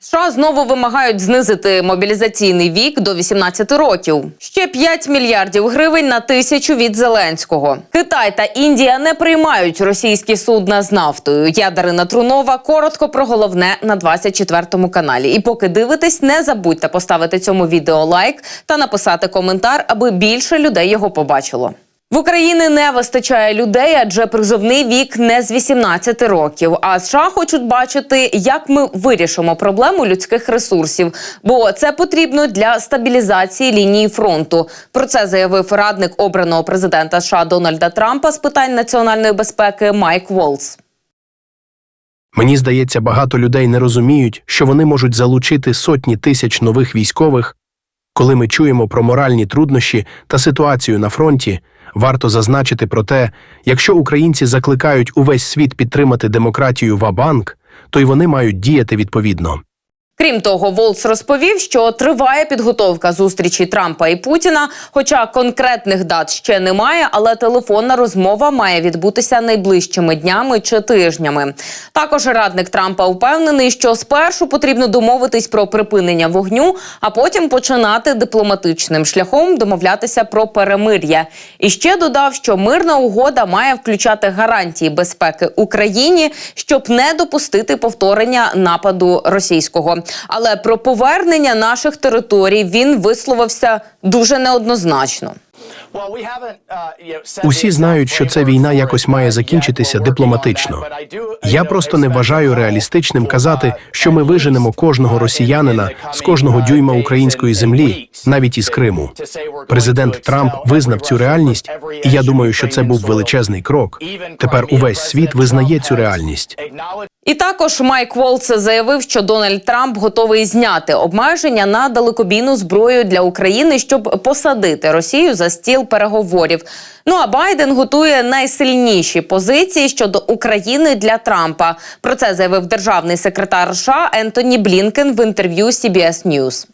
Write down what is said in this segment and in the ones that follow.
США знову вимагають знизити мобілізаційний вік до 18 років. Ще 5 мільярдів гривень на тисячу від Зеленського. Китай та Індія не приймають російські судна з нафтою. Я Дарина Трунова. Коротко про головне на 24 каналі. І поки дивитесь, не забудьте поставити цьому відео лайк та написати коментар, аби більше людей його побачило. В Україні не вистачає людей, адже призовний вік не з 18 років. А США хочуть бачити, як ми вирішимо проблему людських ресурсів, бо це потрібно для стабілізації лінії фронту. Про це заявив радник обраного президента США Дональда Трампа з питань національної безпеки Майк Волс. Мені здається, багато людей не розуміють, що вони можуть залучити сотні тисяч нових військових. Коли ми чуємо про моральні труднощі та ситуацію на фронті, варто зазначити про те, якщо українці закликають увесь світ підтримати демократію Вабанк, то й вони мають діяти відповідно. Крім того, Волц розповів, що триває підготовка зустрічі Трампа і Путіна. Хоча конкретних дат ще немає, але телефонна розмова має відбутися найближчими днями чи тижнями. Також радник Трампа впевнений, що спершу потрібно домовитись про припинення вогню, а потім починати дипломатичним шляхом домовлятися про перемир'я. І ще додав, що мирна угода має включати гарантії безпеки Україні, щоб не допустити повторення нападу російського. Але про повернення наших територій він висловився дуже неоднозначно. Усі знають, що ця війна якось має закінчитися дипломатично. Я просто не вважаю реалістичним казати, що ми виженемо кожного росіянина з кожного дюйма української землі, навіть із Криму. Президент Трамп визнав цю реальність, і я думаю, що це був величезний крок. Тепер увесь світ визнає цю реальність. І також Майк Волц заявив, що Дональд Трамп готовий зняти обмеження на далекобійну зброю для України, щоб посадити Росію за стіл переговорів. Ну а Байден готує найсильніші позиції щодо України для Трампа. Про це заявив державний секретар США Ентоні Блінкен в інтерв'ю CBS News.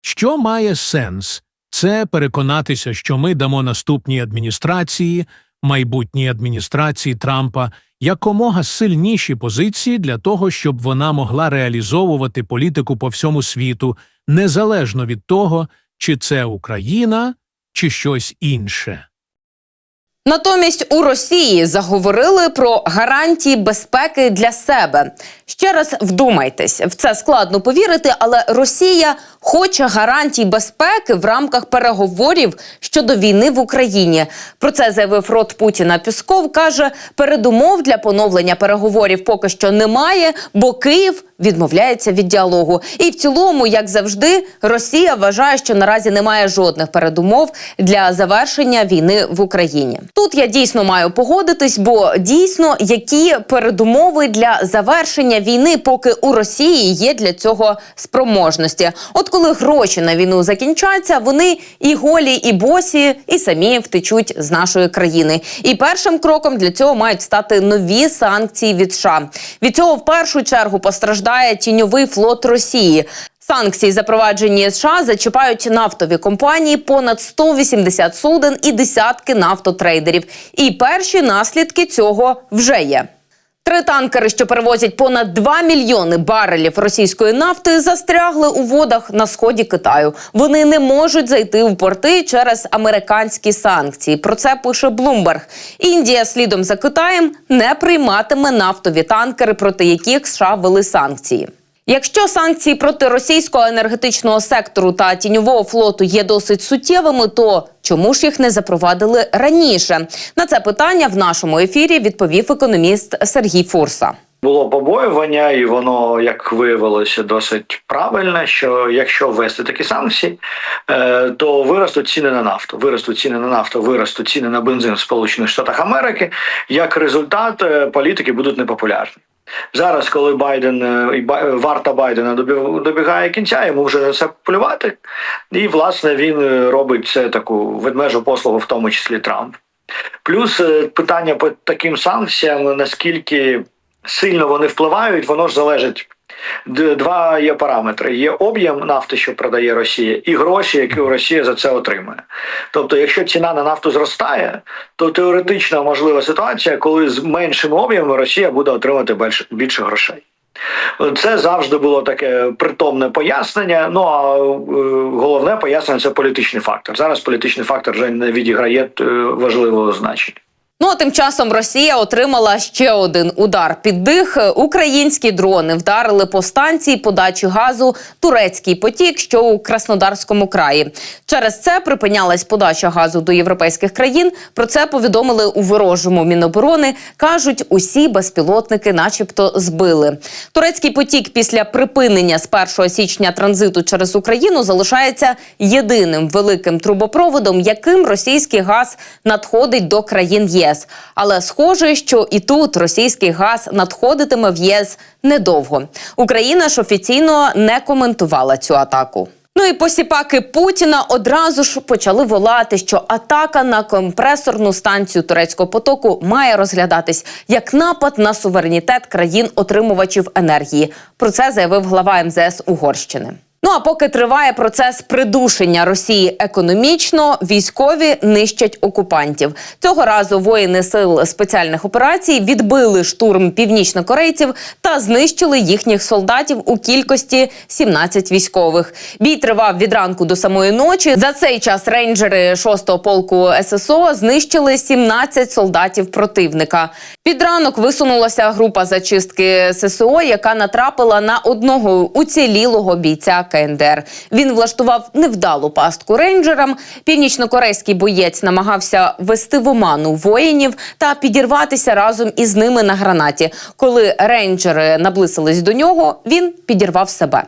Що має сенс? Це переконатися, що ми дамо наступній адміністрації, майбутній адміністрації Трампа якомога сильніші позиції для того, щоб вона могла реалізовувати політику по всьому світу, незалежно від того, чи це Україна, чи щось інше. Натомість у Росії заговорили про гарантії безпеки для себе. Ще раз вдумайтесь, в це складно повірити, але Росія хоче гарантій безпеки в рамках переговорів щодо війни в Україні. Про це заявив рот Путіна Пісков. каже, передумов для поновлення переговорів поки що немає, бо Київ відмовляється від діалогу. І в цілому, як завжди, Росія вважає, що наразі немає жодних передумов для завершення війни в Україні. Тут я дійсно маю погодитись, бо дійсно які передумови для завершення війни, поки у Росії є для цього спроможності. От коли гроші на війну закінчаться, вони і голі, і босі, і самі втечуть з нашої країни. І першим кроком для цього мають стати нові санкції від США. Від цього в першу чергу постраждає тіньовий флот Росії. Санкції, запроваджені США, зачіпають нафтові компанії, понад 180 суден і десятки нафтотрейдерів. І перші наслідки цього вже є. Три танкери, що перевозять понад 2 мільйони барелів російської нафти, застрягли у водах на сході Китаю. Вони не можуть зайти в порти через американські санкції. Про це пише Блумберг. Індія слідом за Китаєм не прийматиме нафтові танкери, проти яких США ввели санкції. Якщо санкції проти російського енергетичного сектору та тіньового флоту є досить суттєвими, то чому ж їх не запровадили раніше? На це питання в нашому ефірі відповів економіст Сергій Фурса. Було побоювання, і воно як виявилося досить правильне. Що якщо ввести такі санкції, е, то виростуть ціни на нафту. Виростуть ціни на нафту, виростуть ціни на бензин в Сполучених Штатах Америки. Як результат, е, політики будуть непопулярні. Зараз, коли Байден е, і Ба- варта Байдена добі- добігає кінця, йому вже на це плювати. І власне він е, робить це таку ведмежу послугу, в тому числі Трамп. Плюс е, питання по таким санкціям, наскільки сильно вони впливають, воно ж залежить. Два є параметри: є об'єм нафти, що продає Росія, і гроші, які Росія за це отримує. Тобто, якщо ціна на нафту зростає, то теоретично можлива ситуація, коли з меншим об'ємом Росія буде отримати більше, більше грошей. Це завжди було таке притомне пояснення. Ну а е, головне пояснення це політичний фактор. Зараз політичний фактор вже не відіграє е, важливого значення. Ну а тим часом Росія отримала ще один удар під дих. Українські дрони вдарили по станції подачі газу Турецький потік, що у Краснодарському краї. Через це припинялась подача газу до європейських країн. Про це повідомили у ворожому міноборони. кажуть, усі безпілотники, начебто, збили. Турецький потік після припинення з 1 січня транзиту через Україну залишається єдиним великим трубопроводом, яким російський газ надходить до країн ЄС. Але схоже, що і тут російський газ надходитиме в ЄС недовго. Україна ж офіційно не коментувала цю атаку. Ну і посіпаки Путіна одразу ж почали волати, що атака на компресорну станцію турецького потоку має розглядатись як напад на суверенітет країн-отримувачів енергії. Про це заявив глава МЗС Угорщини. Ну а поки триває процес придушення Росії економічно, військові нищать окупантів. Цього разу воїни сил спеціальних операцій відбили штурм північнокорейців та знищили їхніх солдатів у кількості 17 військових. Бій тривав від ранку до самої ночі. За цей час рейнджери 6-го полку ССО знищили 17 солдатів противника. Під ранок висунулася група зачистки ССО, яка натрапила на одного уцілілого бійця КНДР. Він влаштував невдалу пастку рейнджерам. Північнокорейський боєць намагався вести в оману воїнів та підірватися разом із ними на гранаті. Коли рейнджери наблизились до нього, він підірвав себе.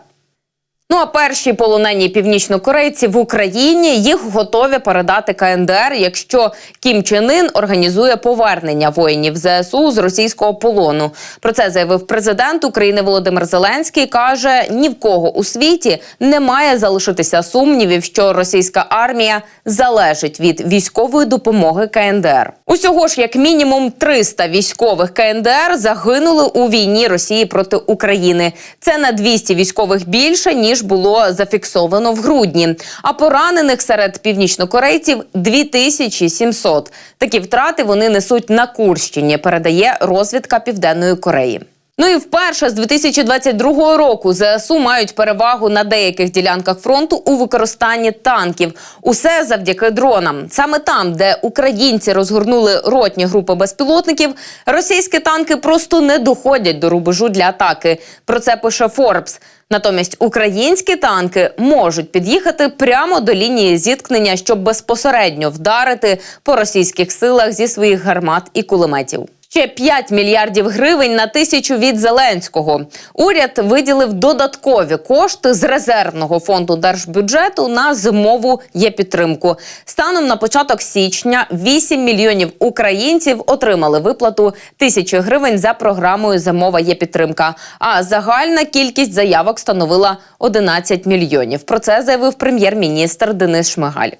Ну а перші полонені північнокорейці в Україні їх готові передати КНДР, якщо Кім Чен Ін організує повернення воїнів ЗСУ з російського полону. Про це заявив президент України Володимир Зеленський. каже: ні в кого у світі не має залишитися сумнівів, що російська армія залежить від військової допомоги КНДР. Усього ж, як мінімум, 300 військових КНДР загинули у війні Росії проти України. Це на 200 військових більше ніж було зафіксовано в грудні. А поранених серед північнокорейців 2700. Такі втрати вони несуть на Курщині. Передає розвідка Південної Кореї. Ну і вперше з 2022 року ЗСУ мають перевагу на деяких ділянках фронту у використанні танків. Усе завдяки дронам. Саме там, де українці розгорнули ротні групи безпілотників, російські танки просто не доходять до рубежу для атаки. Про це пише Форбс. Натомість українські танки можуть під'їхати прямо до лінії зіткнення, щоб безпосередньо вдарити по російських силах зі своїх гармат і кулеметів. Ще 5 мільярдів гривень на тисячу від Зеленського. Уряд виділив додаткові кошти з резервного фонду держбюджету на зимову є-підтримку. Станом на початок січня 8 мільйонів українців отримали виплату тисячі гривень за програмою Зимова є-підтримка. А загальна кількість заявок становила 11 мільйонів. Про це заявив прем'єр-міністр Денис Шмигаль.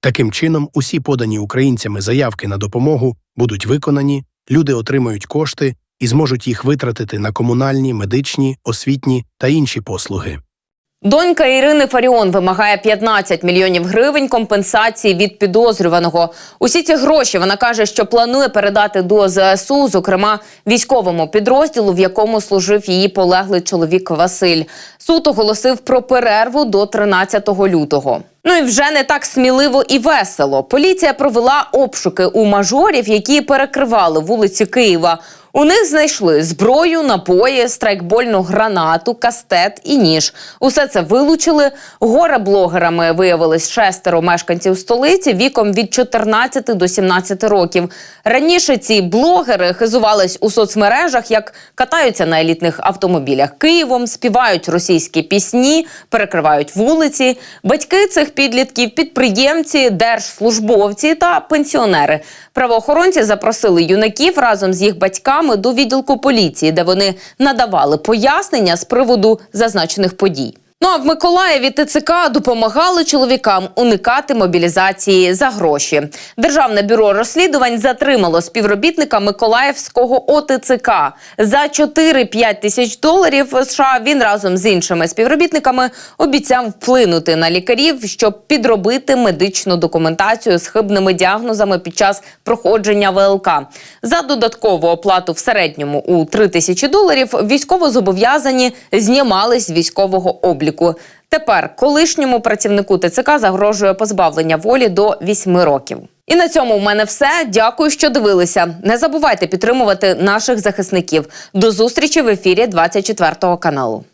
Таким чином, усі подані українцями заявки на допомогу будуть виконані, люди отримають кошти і зможуть їх витратити на комунальні, медичні, освітні та інші послуги. Донька Ірини Фаріон вимагає 15 мільйонів гривень компенсації від підозрюваного. Усі ці гроші вона каже, що планує передати до ЗСУ, зокрема військовому підрозділу, в якому служив її полеглий чоловік Василь. Суд оголосив про перерву до 13 лютого. Ну і вже не так сміливо і весело. Поліція провела обшуки у мажорів, які перекривали вулиці Києва. У них знайшли зброю, напої, страйкбольну гранату, кастет і ніж. Усе це вилучили. Горе-блогерами виявились шестеро мешканців столиці віком від 14 до 17 років. Раніше ці блогери хизувались у соцмережах, як катаються на елітних автомобілях Києвом, співають російські пісні, перекривають вулиці. Батьки цих підлітків, підприємці, держслужбовці та пенсіонери. Правоохоронці запросили юнаків разом з їх батьками до відділку поліції, де вони надавали пояснення з приводу зазначених подій. Ну а в Миколаєві ТЦК допомагали чоловікам уникати мобілізації за гроші. Державне бюро розслідувань затримало співробітника Миколаївського ОТЦК за 4-5 тисяч доларів США. Він разом з іншими співробітниками обіцяв вплинути на лікарів, щоб підробити медичну документацію з хибними діагнозами під час проходження ВЛК. За додаткову оплату в середньому у 3 тисячі доларів військовозобов'язані знімались з військового обліку. Тепер колишньому працівнику ТЦК загрожує позбавлення волі до 8 років. І на цьому в мене все. Дякую, що дивилися. Не забувайте підтримувати наших захисників. До зустрічі в ефірі 24 каналу.